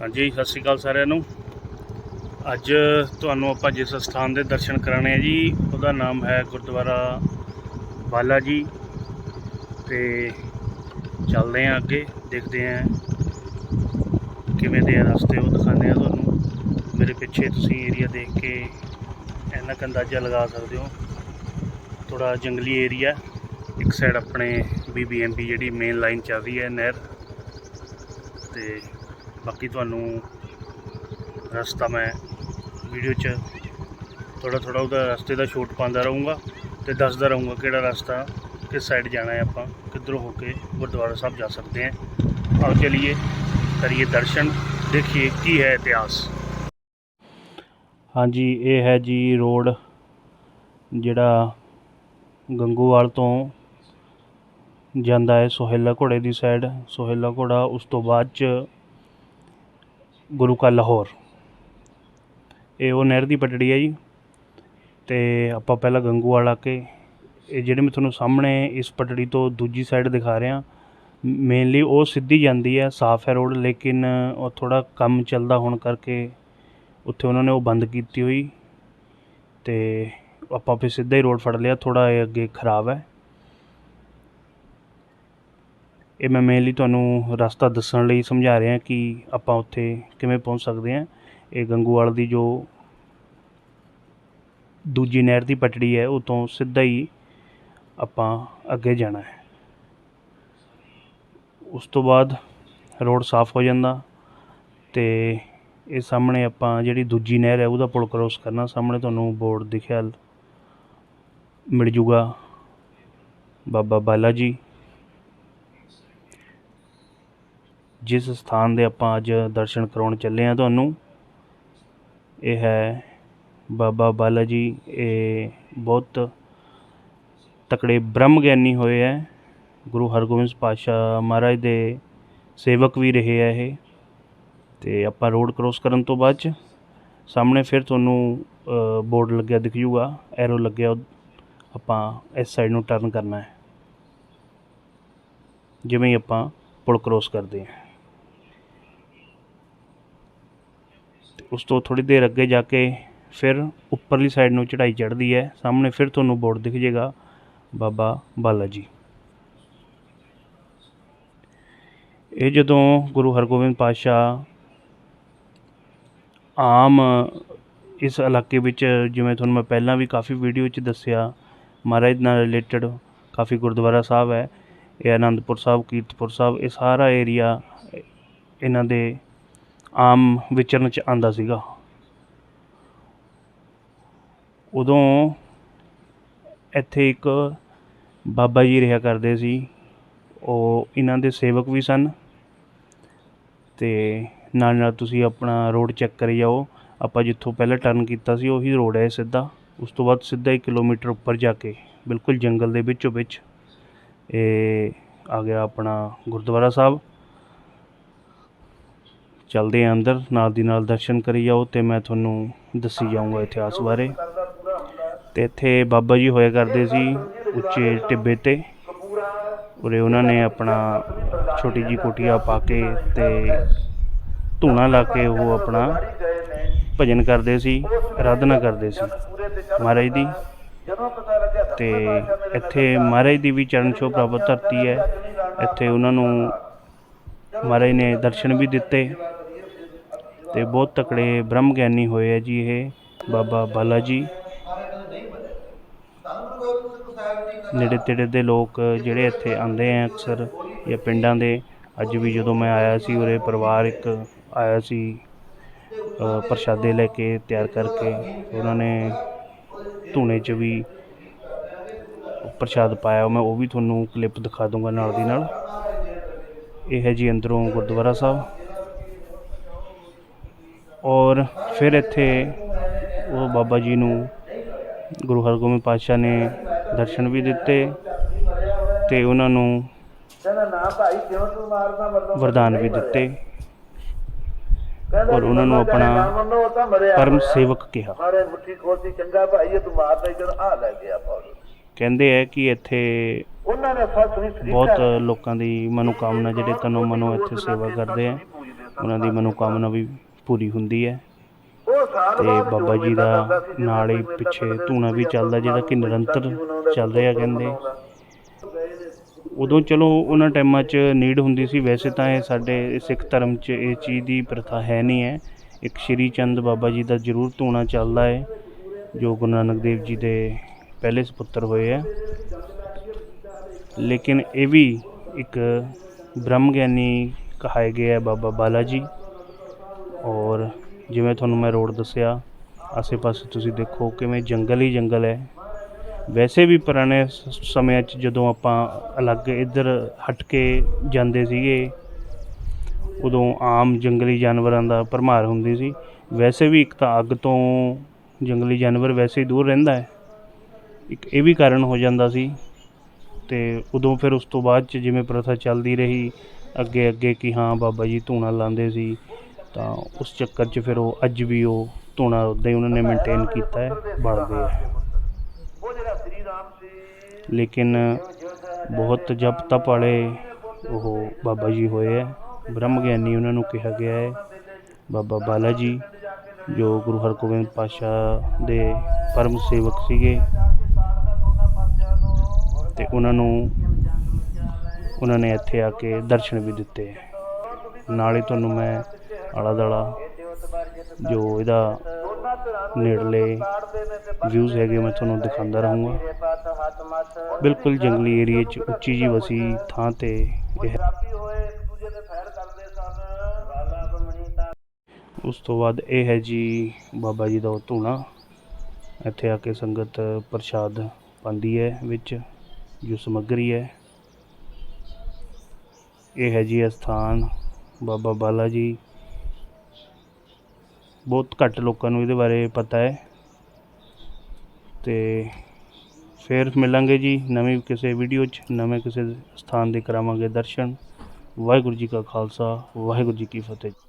ਹਾਂਜੀ, ਸਤਿ ਸ਼੍ਰੀ ਅਕਾਲ ਸਾਰਿਆਂ ਨੂੰ। ਅੱਜ ਤੁਹਾਨੂੰ ਆਪਾਂ ਜਿਸ ਸਥਾਨ ਦੇ ਦਰਸ਼ਨ ਕਰਾਣੇ ਆ ਜੀ, ਉਹਦਾ ਨਾਮ ਹੈ ਗੁਰਦੁਆਰਾ ਬਾਲਾ ਜੀ। ਤੇ ਚੱਲਦੇ ਆ ਅੱਗੇ, ਦੇਖਦੇ ਆ ਕਿਵੇਂ ਦੇ ਰਸਤੇ, ਉਹ ਦਿਖਾਉਂਦੇ ਆ ਤੁਹਾਨੂੰ। ਮੇਰੇ ਪਿੱਛੇ ਤੁਸੀਂ ਏਰੀਆ ਦੇਖ ਕੇ ਇੰਨਾ ਕੁ ਅੰਦਾਜ਼ਾ ਲਗਾ ਸਕਦੇ ਹੋ। ਥੋੜਾ ਜੰਗਲੀ ਏਰੀਆ ਇੱਕ ਸਾਈਡ ਆਪਣੇ ਬੀਬੀਐਮਪੀ ਜਿਹੜੀ ਮੇਨ ਲਾਈਨ ਚੱਲ ਰਹੀ ਹੈ ਨਹਿਰ। ਤੇ ਬਾਕੀ ਤੁਹਾਨੂੰ ਰਸਤਾ ਮੈਂ ਵੀਡੀਓ 'ਚ ਥੋੜਾ ਥੋੜਾ ਉਹਦਾ ਰਸਤੇ ਦਾ ਸ਼ੂਟ ਪਾਉਂਦਾ ਰਹੂੰਗਾ ਤੇ ਦੱਸਦਾ ਰਹੂੰਗਾ ਕਿਹੜਾ ਰਸਤਾ, ਕਿਸ ਸਾਈਡ ਜਾਣਾ ਹੈ ਆਪਾਂ, ਕਿੱਧਰੋਂ ਹੋ ਕੇ ਗੁਰਦੁਆਰਾ ਸਾਹਿਬ ਜਾ ਸਕਦੇ ਹਾਂ। ਆਓ ਚਲਿਏ, ਕਰੀਏ ਦਰਸ਼ਨ, ਦੇਖੀਏ ਕੀ ਹੈ ਇਤਿਹਾਸ। ਹਾਂਜੀ, ਇਹ ਹੈ ਜੀ ਰੋਡ, ਜਿਹੜਾ ਗੰਗੂਵਾਲ ਤੋਂ ਜਾਂਦਾ ਹੈ ਸੋਹੇਲਾ ਘੋੜੇ ਦੀ ਸਾਈਡ ਸੋਹੇਲਾ ਘੋੜਾ ਉਸ ਤੋਂ ਬਾਅਦ ਚ ਗੁਰੂ ਕਾ ਲਾਹੌਰ। ਇਹ ਉਹ ਨਹਿਰ ਦੀ ਪਟੜੀ ਹੈ ਜੀ। ਤੇ ਆਪਾਂ ਪਹਿਲਾਂ ਗੰਗੂਵਾਲ ਆ ਕੇ ਇਹ ਜਿਹੜੇ ਮੈਂ ਤੁਹਾਨੂੰ ਸਾਹਮਣੇ ਇਸ ਪਟੜੀ ਤੋਂ ਦੂਜੀ ਸਾਈਡ ਦਿਖਾ ਰਿਹਾ ਮੇਨਲੀ ਉਹ ਸਿੱਧੀ ਜਾਂਦੀ ਹੈ, ਸਾਫ਼ ਹੈ ਰੋਡ, ਲੇਕਿਨ ਉਹ ਥੋੜਾ ਕੰਮ ਚੱਲਦਾ ਹੋਣ ਕਰਕੇ ਉੱਥੇ ਉਹਨਾਂ ਨੇ ਉਹ ਬੰਦ ਕੀਤੀ ਹੋਈ। ਤੇ ਆਪਾਂ ਫਿਰ ਸਿੱਧਾ ਹੀ ਰੋਡ ਫੜ ਲਿਆ ਥੋੜਾ ਇਹ ਅੱਗੇ ਖਰਾਬ ਹੈ। ਇਹ ਮੈਂ ਮੇਨਲੀ ਤੁਹਾਨੂੰ ਰਸਤਾ ਦੱਸਣ ਲਈ ਸਮਝਾ ਰਿਹਾ ਕਿ ਆਪਾਂ ਉੱਥੇ ਕਿਵੇਂ ਪਹੁੰਚ ਸਕਦੇ ਹਾਂ। ਇਹ ਗੰਗੂਵਾਲ ਦੀ ਜੋ ਦੂਜੀ ਨਹਿਰ ਦੀ ਪਟੜੀ ਹੈ, ਉਹ ਤੋਂ ਸਿੱਧਾ ਹੀ ਆਪਾਂ ਅੱਗੇ ਜਾਣਾ ਹੈ। ਉਸ ਤੋਂ ਬਾਅਦ ਰੋਡ ਸਾਫ਼ ਹੋ ਜਾਂਦਾ ਤੇ ਇਹ ਸਾਹਮਣੇ ਆਪਾਂ ਜਿਹੜੀ ਦੂਜੀ ਨਹਿਰ ਹੈ, ਉਹਦਾ ਪੁਲ ਕ੍ਰੋਸ ਕਰਨਾ। ਸਾਹਮਣੇ ਤੁਹਾਨੂੰ ਬੋਰਡ ਦਿਖਿਆ ਮਿਲ ਜੂਗਾ। ਬਾਬਾ ਬਾਲਾ ਜੀ ਜਿਸ ਸਥਾਨ ਦੇ ਆਪਾਂ ਅੱਜ ਦਰਸ਼ਨ ਕਰਾਉਣ ਚੱਲੇ ਹਾਂ ਤੁਹਾਨੂੰ, ਇਹ ਹੈ ਬਾਬਾ ਬਾਲਾ ਜੀ, ਇਹ ਬਹੁਤ ਤਕੜੇ ਬ੍ਰਹਮ ਗਿਆਨੀ ਹੋਏ ਹੈ, ਗੁਰੂ ਹਰਗੋਬਿੰਦ ਪਾਤਸ਼ਾਹ ਮਹਾਰਾਜ ਦੇ ਸੇਵਕ ਵੀ ਰਹੇ ਆ ਇਹ, ਤੇ ਆਪਾਂ ਰੋਡ ਕ੍ਰੋਸ ਕਰਨ ਤੋਂ ਬਾਅਦ ਚ ਸਾਹਮਣੇ ਫਿਰ ਤੁਹਾਨੂੰ ਬੋਰਡ ਲੱਗਿਆ ਦਿਖ ਜੂਗਾ ਐਰੋ ਲੱਗਿਆ, ਆਪਾਂ ਇਸ ਸਾਈਡ ਨੂੰ ਟਰਨ ਕਰਨਾ ਹੈ। ਜਿਵੇਂ ਹੀ ਆਪਾਂ ਪੁਲ ਕ੍ਰੋਸ ਕਰਦੇ ਹਾਂ। ਉਸ ਤੋਂ ਥੋੜੀ ਦੇਰ ਅੱਗੇ ਜਾ ਕੇ ਫਿਰ ਉੱਪਰਲੀ ਸਾਈਡ ਨੂੰ ਚੜ੍ਹਾਈ ਚੜ੍ਹਦੀ ਹੈ। ਸਾਹਮਣੇ ਫਿਰ ਤੁਹਾਨੂੰ ਬੋਰਡ ਦਿਖ ਜਾਏਗਾ। ਬਾਬਾ ਬਾਲਾ ਜੀ। ਇਹ ਜਦੋਂ ਗੁਰੂ ਹਰਗੋਬਿੰਦ ਪਾਤਸ਼ਾਹ ਆਮ ਇਸ ਇਲਾਕੇ ਵਿੱਚ, ਜਿਵੇਂ ਤੁਹਾਨੂੰ ਮੈਂ ਪਹਿਲਾਂ ਵੀ ਕਾਫੀ ਵੀਡੀਓ 'ਚ ਦੱਸਿਆ, ਮਹਾਰਾਜ ਨਾਲ ਰਿਲੇਟਡ ਕਾਫੀ ਗੁਰਦੁਆਰਾ ਸਾਹਿਬ ਹੈ, ਇਹ ਆਨੰਦਪੁਰ ਸਾਹਿਬ, ਕੀਰਤਪੁਰ ਸਾਹਿਬ, ਇਹ ਸਾਰਾ ਏਰੀਆ ਇਹਨਾਂ ਦੇ ਆਮ ਵਿਚਰਨ 'ਚ ਆਂਦਾ ਸੀਗਾ। ਉਦੋਂ ਇੱਥੇ ਇੱਕ ਬਾਬਾ ਜੀ ਰਿਹਾ ਕਰਦੇ ਸੀ। ਉਹ ਇਹਨਾਂ ਦੇ ਸੇਵਕ ਵੀ ਸਨ। ਤੇ ਨਾਲ ਨਾਲ ਤੁਸੀਂ ਆਪਣਾ ਰੋਡ ਚੈੱਕ ਕਰੀ ਜਾਓ। ਆਪਾਂ ਜਿੱਥੋਂ ਪਹਿਲਾਂ ਟਰਨ ਕੀਤਾ ਸੀ, ਉਹੀ ਰੋਡ ਹੈ ਸਿੱਧਾ। ਉਸ ਤੋਂ ਬਾਅਦ ਸਿੱਧਾ 1 ਕਿਲੋਮੀਟਰ ਉੱਪਰ ਜਾ ਕੇ, ਬਿਲਕੁਲ ਜੰਗਲ ਦੇ ਵਿੱਚੋਂ ਵਿੱਚ, ਇਹ ਆ ਗਿਆ ਆਪਣਾ ਗੁਰਦੁਆਰਾ ਸਾਹਿਬ। ਚਲਦੇ ਆ ਅੰਦਰ, ਨਾਲ ਦੀ ਨਾਲ ਦਰਸ਼ਨ ਕਰੀ ਜਾਓ ਤੇ ਮੈਂ ਤੁਹਾਨੂੰ ਦੱਸੀ ਜਾਊਂਗਾ ਇਤਿਹਾਸ ਬਾਰੇ। ਤੇ ਇੱਥੇ ਬਾਬਾ ਜੀ ਹੋਇਆ ਕਰਦੇ ਸੀ ਉੱਚੇ ਟਿੱਬੇ ਤੇ। ਉਰੇ ਉਹਨਾਂ ਨੇ ਆਪਣਾ ਛੋਟੀ ਜੀ ਕੁਟੀਆ ਪਾ ਕੇ ਤੇ ਧੂਣਾ ਲਾ ਕੇ ਉਹ ਆਪਣਾ ਭਜਨ ਕਰਦੇ ਸੀ ਆਰਾਧਨਾ ਕਰਦੇ ਸੀ ਮਹਾਰਾਜ ਦੀ। ਤੇ ਇੱਥੇ ਮਹਾਰਾਜ ਦੀ ਵੀ ਚਰਨ ਛੋਹ ਪ੍ਰਾਪਤ ਧਰਤੀ ਹੈ। ਇੱਥੇ ਉਹਨਾਂ ਨੂੰ ਮਹਾਰਾਜ ਨੇ ਦਰਸ਼ਨ ਵੀ ਦਿੱਤੇ। ਤੇ ਬਹੁਤ ਤਕੜੇ ਬ੍ਰਹਮ ਗਿਆਨੀ ਹੋਏ ਆ ਜੀ ਇਹ, ਬਾਬਾ ਬਾਲਾ ਜੀ ਨੇੜੇ ਤੇੜੇ ਦੇ ਲੋਕ ਜਿਹੜੇ ਇੱਥੇ ਆਉਂਦੇ ਆ ਅਕਸਰ, ਜਾਂ ਪਿੰਡਾਂ ਦੇ, ਅੱਜ ਵੀ ਜਦੋਂ ਮੈਂ ਆਇਆ ਸੀ, ਉਰੇ ਪਰਿਵਾਰ ਇੱਕ ਆਇਆ ਸੀ ਪ੍ਰਸ਼ਾਦੇ ਲੈ ਕੇ ਤਿਆਰ ਕਰਕੇ, ਉਹਨਾਂ ਨੇ ਧੂਣੇ 'ਚ ਵੀ ਪ੍ਰਸ਼ਾਦ ਪਾਇਆ, ਮੈਂ ਉਹ ਵੀ ਤੁਹਾਨੂੰ ਕਲਿੱਪ ਦਿਖਾ ਦੂੰਗਾ ਨਾਲ ਦੀ ਨਾਲ। ਇਹ ਹੈ ਜੀ ਅੰਦਰੋਂ ਗੁਰਦੁਆਰਾ ਸਾਹਿਬ। ਔਰ ਫਿਰ ਇੱਥੇ ਉਹ ਬਾਬਾ ਜੀ ਨੂੰ ਗੁਰੂ ਹਰਗੋਬਿੰਦ ਪਾਤਸ਼ਾਹ ਨੇ ਦਰਸ਼ਨ ਵੀ ਦਿੱਤੇ ਤੇ ਉਹਨਾਂ ਨੂੰ ਵਰਦਾਨ ਵੀ ਦਿੱਤੇ ਔਰ ਉਹਨਾਂ ਨੂੰ ਆਪਣਾ ਪਰਮ ਸੇਵਕ ਕਿਹਾ। ਮਾਰੇ ਮੁੱਠੀ ਖੋਲਦੀ ਚੰਗਾ ਭਾਈ ਇਹ ਤੂੰ ਮਾਰਦਾ ਜਦ ਆ ਲੈ ਗਿਆ ਪੌੜ। ਕਹਿੰਦੇ ਹੈ ਕਿ ਇੱਥੇ ਉਹਨਾਂ ਨੇ ਬਹੁਤ ਲੋਕਾਂ ਦੀ ਮਨੋਕਾਮਨਾ ਜਿਹੜੇ ਤਨੋਂ ਮਨੋਂ ਇੱਥੇ ਸੇਵਾ ਕਰਦੇ ਆ ਉਹਨਾਂ ਦੀ ਮਨੋਕਾਮਨਾ ਵੀ ਪੂਰੀ ਹੁੰਦੀ ਹੈ। ਤੇ ਬਾਬਾ ਜੋ ਦਾ ਨਾਲ ਹੀ ਪਿੱਛੇ ਧੂਣਾ ਵੀ ਚੱਲਦਾ ਜਿਹਦਾ ਕਿ ਨਿਰੰਤਰ ਚੱਲ ਰਿਹਾ ਕਹਿੰਦੇ। ਉਦੋਂ ਚਲੋ ਉਹਨਾਂ ਟਾਈਮਾਂ 'ਚ ਨੀਡ ਹੁੰਦੀ ਸੀ ਵੈਸੇ ਤਾਂ ਇਹ ਸਾਡੇ ਸਿੱਖ ਧਰਮ 'ਚ ਇਹ ਚੀਜ਼ ਦੀ ਪ੍ਰਥਾ ਹੈ ਨਹੀਂ ਹੈ। ਇੱਕ ਸ਼੍ਰੀ ਚੰਦ ਬਾਬਾ ਜੀ ਦਾ ਜ਼ਰੂਰ ਧੂਣਾ ਚੱਲਦਾ ਹੈ ਜੋ ਗੁਰੂ ਨਾਨਕ ਦੇਵ ਜੀ ਦੇ ਪਹਿਲੇ ਸੁਪੁੱਤਰ ਹੋਏ ਹੈ। ਲੇਕਿਨ ਇਹ ਵੀ ਇੱਕ ਬ੍ਰਹਮ ਗਿਆਨੀ ਕਹਾਏ ਗਏ ਹੈ ਬਾਬਾ ਬਾਲਾ ਜੀ। ਔਰ ਜਿਵੇਂ ਤੁਹਾਨੂੰ ਮੈਂ ਰੋਡ ਦੱਸਿਆ, ਆਸੇ-ਪਾਸੇ ਤੁਸੀਂ ਦੇਖੋ ਕਿਵੇਂ ਜੰਗਲ ਹੀ ਜੰਗਲ ਹੈ। ਵੈਸੇ ਵੀ ਪੁਰਾਣੇ ਸਮਿਆਂ 'ਚ ਜਦੋਂ ਆਪਾਂ ਅਲੱਗ ਇੱਧਰ ਹਟ ਕੇ ਜਾਂਦੇ ਸੀਗੇ, ਉਦੋਂ ਆਮ ਜੰਗਲੀ ਜਾਨਵਰਾਂ ਦਾ ਭਰਮਾਰ ਹੁੰਦੀ ਸੀ। ਵੈਸੇ ਵੀ ਇੱਕ ਤਾਂ ਅੱਗ ਤੋਂ ਜੰਗਲੀ ਜਾਨਵਰ ਵੈਸੇ ਹੀ ਦੂਰ ਰਹਿੰਦਾ ਹੈ। ਇੱਕ ਇਹ ਵੀ ਕਾਰਨ ਹੋ ਜਾਂਦਾ ਸੀ ਤੇ ਉਦੋਂ ਫਿਰ ਉਸ ਤੋਂ ਬਾਅਦ 'ਚ ਜਿਵੇਂ ਪ੍ਰਥਾ ਚੱਲਦੀ ਰਹੀ ਅੱਗੇ ਅੱਗੇ ਕਿ ਹਾਂ ਬਾਬਾ ਜੀ ਧੂਣਾ ਲਾਉਂਦੇ ਸੀ ਤਾਂ ਉਸ ਚੱਕਰ 'ਚ ਫਿਰ ਉਹ ਅੱਜ ਵੀ ਉਹ ਧੂਣਾ ਉੱਦਾਂ ਹੀ ਉਹਨਾਂ ਨੇ ਮੇਨਟੇਨ ਕੀਤਾ ਹੈ ਬਾਲਦੇ ਹੈ। ਲੇਕਿਨ ਬਹੁਤ ਜਪ ਤਪ ਵਾਲੇ ਉਹ ਬਾਬਾ ਜੀ ਹੋਏ ਹੈ। ਬ੍ਰਹਮ ਗਿਆਨੀ ਉਹਨਾਂ ਨੂੰ ਕਿਹਾ ਗਿਆ ਹੈ। ਬਾਬਾ ਬਾਲਾ ਜੀ, ਜੋ ਗੁਰੂ ਹਰਗੋਬਿੰਦ ਪਾਸ਼ਾ ਦੇ ਪਰਮ ਸੇਵਕ ਸੀਗੇ, ਤੇ ਉਹਨਾਂ ਨੂੰ ਉਹਨਾਂ ਨੇ ਇੱਥੇ ਆ ਕੇ ਦਰਸ਼ਨ ਵੀ ਦਿੱਤੇ ਨਾਲ ਹੀ ਤੁਹਾਨੂੰ ਮੈਂ ਆਲਾ ਦਾਲਾ ਜੋ ਇਹਦਾ ਨੇੜਲੇ ਵਿਊਜ਼ ਹੈਗੇ, ਮੈਂ ਤੁਹਾਨੂੰ ਦਿਖਾਉਂਦਾ ਰਹੂੰਗਾ। ਬਿਲਕੁਲ ਜੰਗਲੀ ਏਰੀਏ 'ਚ ਉੱਚੀ ਜੀ ਵਸੀ ਥਾਂ ਤੇ ਇਹ ਉਸ ਤੋਂ ਬਾਅਦ ਇਹ ਹੈ ਜੀ ਬਾਬਾ ਜੀ ਦਾ ਉਹ ਧੂਣਾ। ਇੱਥੇ ਆ ਕੇ ਸੰਗਤ ਪ੍ਰਸ਼ਾਦ ਪਾਉਂਦੀ ਹੈ ਵਿੱਚ, ਜੋ ਸਮੱਗਰੀ ਹੈ। ਇਹ ਹੈ ਜੀ ਇਹ ਸਥਾਨ ਬਾਬਾ ਬਾਲਾ ਜੀ ਬਹੁਤ ਘੱਟ ਲੋਕਾਂ ਨੂੰ ਇਹਦੇ ਬਾਰੇ ਪਤਾ ਹੈ। ਤੇ ਫਿਰ ਮਿਲਾਂਗੇ ਜੀ ਨਵੀਂ ਕਿਸੇ ਵੀਡੀਓ 'ਚ, ਨਵੇਂ ਕਿਸੇ ਸਥਾਨ ਦੇ ਕਰਾਵਾਂਗੇ ਦਰਸ਼ਨ। ਵਾਹਿਗੁਰੂ ਜੀ ਕਾ ਖਾਲਸਾ, ਵਾਹਿਗੁਰੂ ਜੀ ਕੀ ਫਤਿਹ।